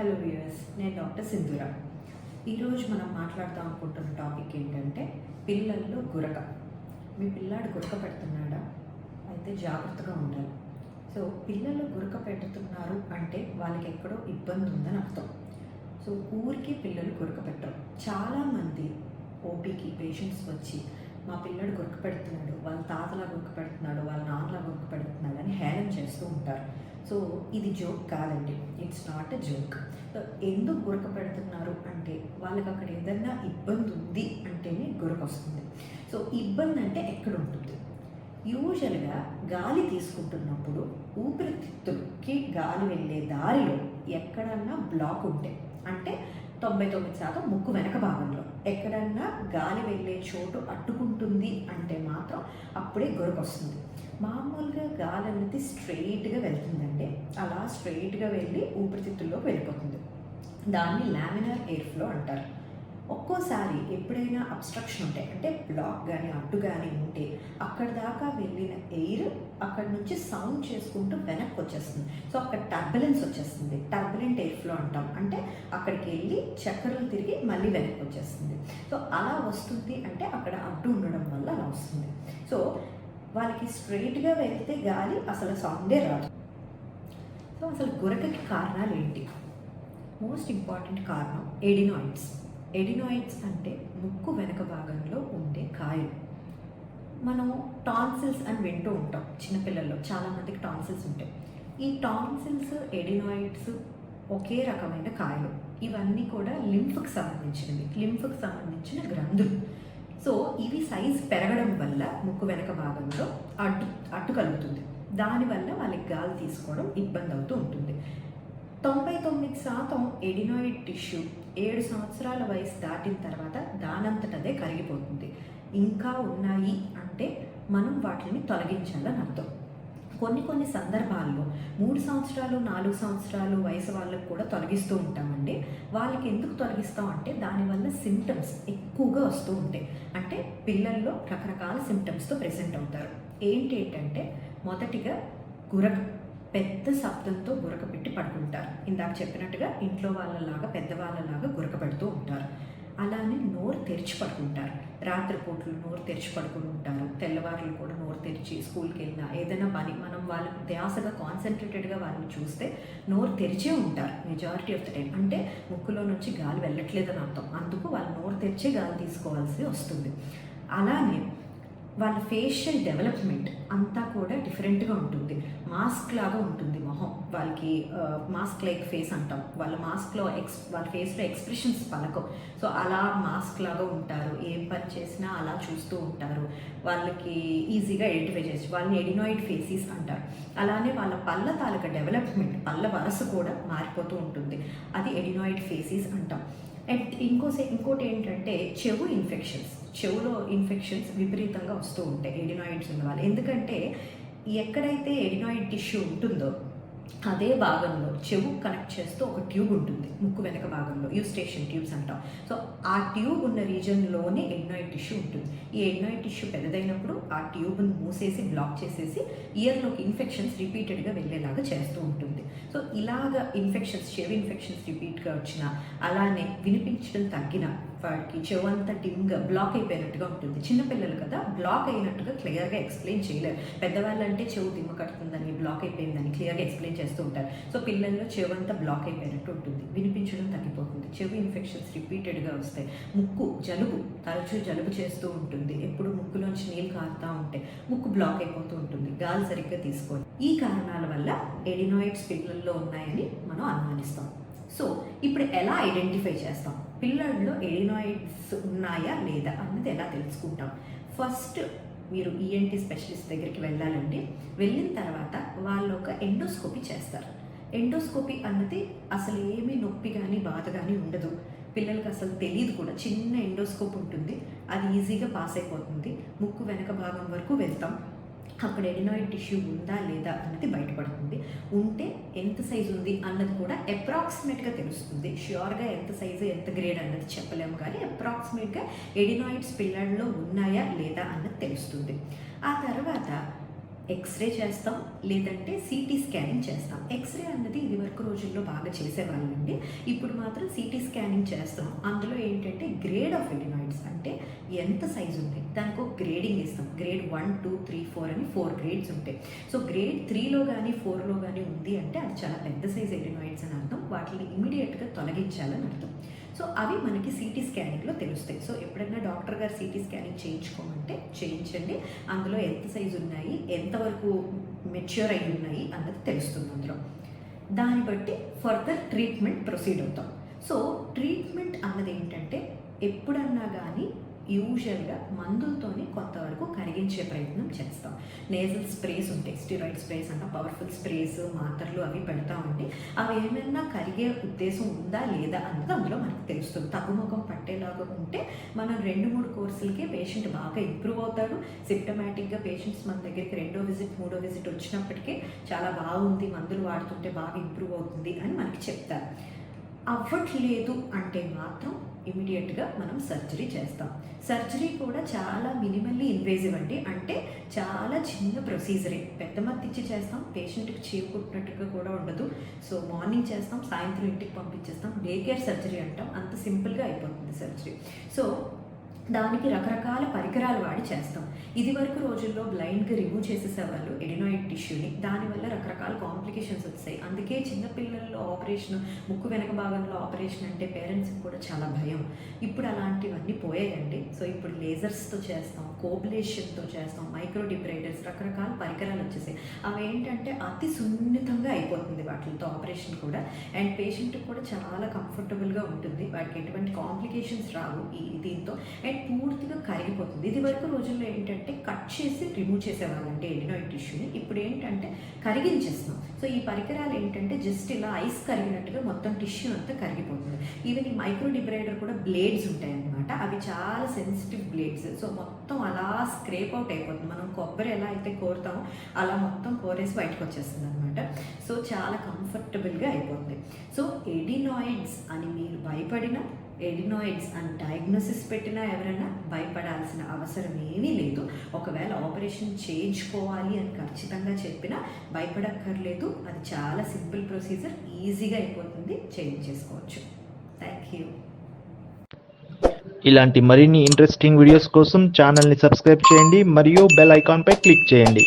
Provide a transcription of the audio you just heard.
Hello viewers నేను doctor Sindhura. ఈరోజు మనం మాట్లాడదాం అనుకుంటున్న టాపిక్ ఏంటంటే పిల్లల్లో గురక. మీ పిల్లాడు గురక పెడుతున్నాడా? అయితే జాగ్రత్తగా ఉండాలి. సో పిల్లలు గురక పెడుతున్నారు అంటే వాళ్ళకి ఎక్కడో ఇబ్బంది ఉందని అర్థం. సో ఊరికి పిల్లలు గురక పెట్టరు. చాలామంది ఓపీకి పేషెంట్స్ వచ్చి మా పిల్లడు గుర్కు పెడుతున్నాడు వాళ్ళ తాతలా గుర్కు పెడుతున్నాడు వాళ్ళ నాన్నలా గుర్కు పెడుతున్నాడు అని హేళన చేస్తూ ఉంటారు. సో ఇది జోక్ కాదండి. It's not a joke so ఎందుకు గురక పెడుతున్నారు అంటే వాళ్ళకి అక్కడ ఏదన్నా ఇబ్బంది ఉంది అంటేనే గురక వస్తుంది సో ఇబ్బంది అంటే ఎక్కడ ఉంటుంది యూజువల్గా గాలి తీసుకుంటున్నప్పుడు ఊపిరితిత్తులకి గాలి వెళ్ళే దారిలో ఎక్కడన్నా బ్లాక్ ఉంటే అంటే తొంభై తొమ్మిది శాతం ముక్కు వెనక భాగంలో. ఎక్కడన్నా గాలి వెళ్ళే చోటు అట్టుకుంటుంది అంటే మాత్రం అప్పుడే గొరకొస్తుంది. మామూలుగా గాలి అనేది స్ట్రెయిట్గా వెళ్తుందండి. అలా స్ట్రెయిట్గా వెళ్ళి ఊపిరితిత్తుల్లోకి వెళ్ళిపోతుంది. దాన్ని లామినార్ ఎయిర్ ఫ్లో అంటారు. ఒక్కోసారి ఎప్పుడైనా అబ్స్ట్రక్షన్ ఉంటే అంటే బ్లాక్ కానీ అడ్డు కానీ ఉంటే అక్కడ దాకా వెళ్ళిన ఎయిర్ అక్కడ నుంచి సౌండ్ చేసుకుంటూ వెనక్కి వచ్చేస్తుంది. సో అక్కడ టర్బులెన్స్ వచ్చేస్తుంది. టర్బులెంట్ ఎయిర్ ఫ్లో అంటాం. అంటే అక్కడికి వెళ్ళి చక్కెరలు తిరిగి మళ్ళీ వెనక్కి వచ్చేస్తుంది. సో అలా వస్తుంది అంటే అక్కడ అడ్డు ఉండడం వల్ల అలా వస్తుంది. సో వాళ్ళకి స్ట్రైట్గా వెళ్తే గాలి అసలు సౌండే రాదు. సో అసలు గురకకి కారణాలు ఏంటి? మోస్ట్ ఇంపార్టెంట్ కారణం ఎడినాయిడ్స్ ఎడినాయిడ్స్ అంటే ముక్కు వెనక భాగంలో ఉండే కాయలు. మనం టాన్సిల్స్ అని వింటూ ఉంటాం చిన్నపిల్లల్లో చాలామందికి టాన్సిల్స్ ఉంటాయి. ఈ టాన్సిల్స్ ఎడినాయిడ్స్ ఒకే రకమైన కాయలు. ఇవన్నీ కూడా లింఫ్కి సంబంధించినవి లింఫ్కి సంబంధించిన గ్రంథులు. సో ఇవి సైజ్ పెరగడం వల్ల ముక్కు వెనక భాగంలో అడ్డు అడ్డు కలుగుతుంది. దానివల్ల వాళ్ళకి గాలి తీసుకోవడం ఇబ్బంది అవుతూ ఉంటుంది. తొంభై తొమ్మిది శాతం ఎడినోయిడ్ టిష్యూ ఏడు సంవత్సరాల వయసు దాటిన తర్వాత దానంతటదే కరిగిపోతుంది. ఇంకా ఉన్నాయి అంటే మనం వాటిని తొలగించాలని అర్థం. కొన్ని కొన్ని సందర్భాల్లో మూడు సంవత్సరాలు నాలుగు సంవత్సరాలు వయసు వాళ్ళకు కూడా తొలగిస్తూ ఉంటామండి. వాళ్ళకి ఎందుకు తొలగిస్తాం అంటే దానివల్ల సిమ్టమ్స్ ఎక్కువగా వస్తూ ఉంటాయి. అంటే పిల్లల్లో రకరకాల సిమ్టమ్స్తో ప్రెసెంట్ అవుతారు. ఏంటి ఏంటంటే మొదటిగా గురక. పెద్ద శబ్దంతో గురకబెట్టి పడుకుంటారు. ఇందాక చెప్పినట్టుగా ఇంట్లో వాళ్ళలాగా పెద్దవాళ్ళలాగా గురకబెడుతూ ఉంటారు. అలానే నోరు తెరిచి పడుకుంటారు. రాత్రిపూట్లు నోరు తెరిచి పడుకుని ఉంటారు. తెల్లవారులు కూడా నోరు తెరిచి స్కూల్కి వెళ్ళినా ఏదైనా పని మనం వాళ్ళు ధ్యాసగా కాన్సన్ట్రేటెడ్గా వాళ్ళని చూస్తే నోరు తెరిచే ఉంటారు. మెజారిటీ ఆఫ్ ద టైం అంటే ముక్కులో నుంచి గాలి వెళ్ళట్లేదని అర్థం. అందుకు వాళ్ళు నోరు తెరిచే గాలి తీసుకోవాల్సి వస్తుంది. అలానే వాళ్ళ ఫేషియల్ డెవలప్మెంట్ అంతా కూడా డిఫరెంట్గా ఉంటుంది. మాస్క్ లాగా ఉంటుంది మొహం. వాళ్ళకి మాస్క్ లైక్ ఫేస్ అంటాం. వాళ్ళ మాస్క్లో ఎక్స్ వాళ్ళ ఫేస్లో ఎక్స్ప్రెషన్స్ పలకం సో అలా మాస్క్ లాగా ఉంటారు. ఏం పని చేసినా అలా చూస్తూ ఉంటారు. వాళ్ళకి ఈజీగా ఐడెంటిఫై చేసి వాళ్ళని ఎడినాయిడ్ ఫేసెస్ అంటారు. అలానే వాళ్ళ పళ్ళ తాలూకా డెవలప్మెంట్ పళ్ళ వరస కూడా మారిపోతూ ఉంటుంది. అది ఎడినాయిడ్ ఫేసెస్ అంటాం. అండ్ ఇంకో ఇంకోటి ఏంటంటే చెవు ఇన్ఫెక్షన్స్ చెవులో ఇన్ఫెక్షన్స్ విపరీతంగా వస్తూ ఉంటాయి ఎడినాయిడ్స్ ఉన్న వాళ్ళు ఎందుకంటే ఎక్కడైతే ఎడినాయిడ్ టిష్యూ ఉంటుందో అదే భాగంలో చెవు కనెక్ట్ చేస్తూ ఒక ట్యూబ్ ఉంటుంది ముక్కు వెనక భాగంలో యూస్టేషన్ ట్యూబ్స్ అంటాం. సో ఆ ట్యూబ్ ఉన్న రీజన్లోనే ఎడ్నాయిడ్ టిష్యూ ఉంటుంది. ఈ ఎడ్నాయిడ్ టిష్యూ పెద్దదైనప్పుడు ఆ ట్యూబ్ను మూసేసి బ్లాక్ చేసేసి ఇయర్లోకి ఇన్ఫెక్షన్స్ రిపీటెడ్గా వెళ్ళేలాగా చేస్తూ ఉంటుంది. సో ఇలాగ ఇన్ఫెక్షన్స్ చెవి ఇన్ఫెక్షన్స్ రిపీట్గా వచ్చిన అలానే వినిపించడం తగ్గిన వాడికి చెవంతా డిమ్గా బ్లాక్ అయిపోయినట్టుగా ఉంటుంది. చిన్నపిల్లలు కదా బ్లాక్ అయినట్టుగా క్లియర్గా ఎక్స్ప్లెయిన్ చేయలేరు. పెద్దవాళ్ళు అంటే చెవు దిమ్మ కడుతుందని బ్లాక్ అయిపోయిందని క్లియర్గా ఎక్స్ప్లెయిన్ చేస్తూ ఉంటారు. సో పిల్లల్లో చెవంతా బ్లాక్ అయిపోయినట్టు ఉంటుంది. వినిపించడం తగ్గిపోతుంది. చెవి ఇన్ఫెక్షన్స్ రిపీటెడ్గా వస్తాయి. ముక్కు జలుబు తరచూ జలుబు చేస్తూ ఉంటుంది. ఎప్పుడు ముక్కులోంచి నీళ్ళు కారుతూ ఉంటే ముక్కు బ్లాక్ అయిపోతూ ఉంటుంది. గాలి సరిగ్గా తీసుకోవాలి ఈ కారణాల వల్ల ఎడినాయిడ్స్ పిల్లల్లో ఉన్నాయని మనం అనుమానిస్తాం. సో ఇప్పుడు ఎలా ఐడెంటిఫై చేస్తాం? పిల్లల్లో ఎడినాయిడ్స్ ఉన్నాయా లేదా అన్నది ఎలా తెలుసుకుంటాం? ఫస్ట్ మీరు ఈఎన్టీ స్పెషలిస్ట్ దగ్గరికి వెళ్ళాలండి వెళ్ళిన తర్వాత వాళ్ళు ఒక ఎండోస్కోపీ చేస్తారు. ఎండోస్కోపీ అన్నది అసలు ఏమీ నొప్పి కానీ బాధ కానీ ఉండదు. పిల్లలకి అసలు తెలియదు కూడా. చిన్న ఎండోస్కోప్ ఉంటుంది. అది ఈజీగా పాస్ అయిపోతుంది. ముక్కు వెనక భాగం వరకు వెళ్తాం. అక్కడ ఎడినాయిడ్ టిష్యూ ఉందా లేదా అన్నది బయటపడుతుంది. ఉంటే ఎంత సైజు ఉంది అన్నది కూడా అప్రాక్సిమేట్గా తెలుస్తుంది. ష్యూర్గా ఎంత సైజు ఎంత గ్రేడ్ అన్నది చెప్పలేము కానీ అప్రాక్సిమేట్గా ఎడినాయిడ్స్ పిల్లల్లో ఉన్నాయా లేదా అన్నది తెలుస్తుంది. ఆ తర్వాత ఎక్స్రే చేస్తాం లేదంటే సిటీ స్కానింగ్ చేస్తాం. ఎక్స్రే అన్నది ఇది వరకు రోజుల్లో బాగా చేసేవాళ్ళండి. ఇప్పుడు మాత్రం సిటీ స్కానింగ్ చేస్తాం. అందులో ఏంటంటే గ్రేడ్ ఆఫ్ ఎడినాయిడ్స్ అంటే ఎంత సైజు ఉంది? దానికి ఒక గ్రేడింగ్ ఇస్తాం. Grade one two three four అని ఫోర్ గ్రేడ్స్ ఉంటాయి. సో గ్రేడ్ త్రీలో కానీ ఫోర్లో కానీ ఉంది అంటే అది చాలా పెద్ద సైజ్ ఎడినాయిడ్స్ అని అర్థం. వాటిని ఇమీడియట్గా తొలగించాలని అర్థం. సో అవి మనకి సిటీ స్కానింగ్లో తెలుస్తాయి. సో ఎప్పుడైనా డాక్టర్ గారు సిటీ స్కానింగ్ చేయించుకోమంటే చేయించండి. అందులో ఎంత సైజు ఉన్నాయి ఎంతవరకు మెచ్యూర్ అయి ఉన్నాయి అన్నది తెలుస్తుంది అందులో. దాన్ని బట్టి ఫర్దర్ ట్రీట్మెంట్ ప్రొసీడ్ అవుతాం. సో ట్రీట్మెంట్ అన్నది ఏంటంటే ఎప్పుడన్నా కానీ యూజువల్గా మందులతోనే కొంతవరకు కరిగించే ప్రయత్నం చేస్తాం. నేజల్ స్ప్రేస్ ఉంటాయి. స్టిరాయిడ్ స్ప్రేస్ అన్న పవర్ఫుల్ స్ప్రేస్ మాత్రలు అవి పెడతా ఉంటే అవి ఏమైనా కరిగే ఉద్దేశం ఉందా లేదా అన్నది అందులో మనకు తెలుస్తుంది. తగ్గుముఖం పట్టేలాగా ఉంటే మనం రెండు మూడు కోర్సులకే పేషెంట్ బాగా ఇంప్రూవ్ అవుతాడు. సిప్టమాటిక్గా పేషెంట్స్ మన దగ్గరికి రెండో విజిట్ మూడో విజిట్ వచ్చినప్పటికీ చాలా బాగుంది మందులు వాడుతుంటే బాగా ఇంప్రూవ్ అవుతుంది అని మనకి చెప్తారు. అవ్వట్లేదు అంటే మాత్రం ఇమీడియట్గా మనం సర్జరీ చేస్తాం. సర్జరీ కూడా చాలా మినిమల్లీ ఇన్వేజివ్ అండి. అంటే చాలా చిన్న ప్రొసీజరే. పెద్ద మత్తిచ్చి చేస్తాం పేషెంట్కి చీవ కుట్టినట్టుగా కూడా ఉండదు. సో మార్నింగ్ చేస్తాం సాయంత్రం ఇంటికి పంపించేస్తాం. డే కేర్ సర్జరీ అంటాం. అంత సింపుల్గా అయిపోతుంది సర్జరీ. సో దానికి రకరకాల పరికరాలు వాడి చేస్తాం. ఇది వరకు రోజుల్లో బ్లైండ్గా రిమూవ్ చేసేసేవాళ్ళు ఎడినాయిడ్ టిష్యూని దానివల్ల రకరకాల కాంప్లికేషన్స్ వస్తాయి. అందుకే చిన్నపిల్లల్లో ఆపరేషన్ ముక్కు వెనక భాగంలో ఆపరేషన్ అంటే పేరెంట్స్కి కూడా చాలా భయం. ఇప్పుడు అలాంటివన్నీ పోయాయండి. సో ఇప్పుడు లేజర్స్తో చేస్తాం కోబ్లేషన్తో చేస్తాం మైక్రో డిబ్రైడర్స్ రకరకాల పరికరాలు వచ్చేసాయి. అవి ఏంటంటే అతి సున్నితంగా అయిపోతుంది వాటితో ఆపరేషన్ కూడా. అండ్ పేషెంట్కి కూడా చాలా కంఫర్టబుల్గా ఉంటుంది. వాటికి ఎటువంటి కాంప్లికేషన్స్ రావు ఈ దీంతో. అండ్ పూర్తిగా కరిగిపోతుంది. ఇది వరకు రోజుల్లో ఏంటంటే కట్ చేసి రిమూవ్ చేసేవాళ్ళంటే ఎడినాయిడ్ టిష్యూని. ఇప్పుడు ఏంటంటే కరిగించేస్తాం సో ఈ పరికరాలు ఏంటంటే జస్ట్ ఇలా ఐస్ కరిగినట్టుగా మొత్తం టిష్యూ అంతా కరిగిపోతుంది. ఈవెన్ ఈ మైక్రో డిబ్రైడర్ కూడా బ్లేడ్స్ ఉంటాయి అనమాట అవి చాలా సెన్సిటివ్ బ్లేడ్స్ సో మొత్తం అలా స్క్రేప్ అవుట్ అయిపోతుంది. మనం కొబ్బరి ఎలా అయితే కోరుతామో అలా మొత్తం కోరేసి బయటకు వచ్చేస్తుంది అనమాట సో చాలా కంఫర్టబుల్గా అయిపోతుంది. సో ఎడినాయిడ్స్ అని మీరు భయపడినా ఎడినోయిడ్స్ అని డయాగ్నోసిస్ పెట్టినా ఎవరైనా భయపడాల్సిన అవసరం ఏమీ లేదు. ఒకవేళ ఆపరేషన్ చేయించుకోవాలి అని ఖచ్చితంగా చెప్పినా భయపడక్కర్లేదు. అది చాలా సింపుల్ ప్రొసీజర్ ఈజీగా అయిపోతుంది. చేయించేసుకోవచ్చు థ్యాంక్ యూ ఇలాంటి మరిన్ని ఇంట్రెస్టింగ్ వీడియోస్ కోసం ఛానల్ని సబ్స్క్రైబ్ చేయండి. మరియు బెల్ ఐకాన్పై క్లిక్ చేయండి.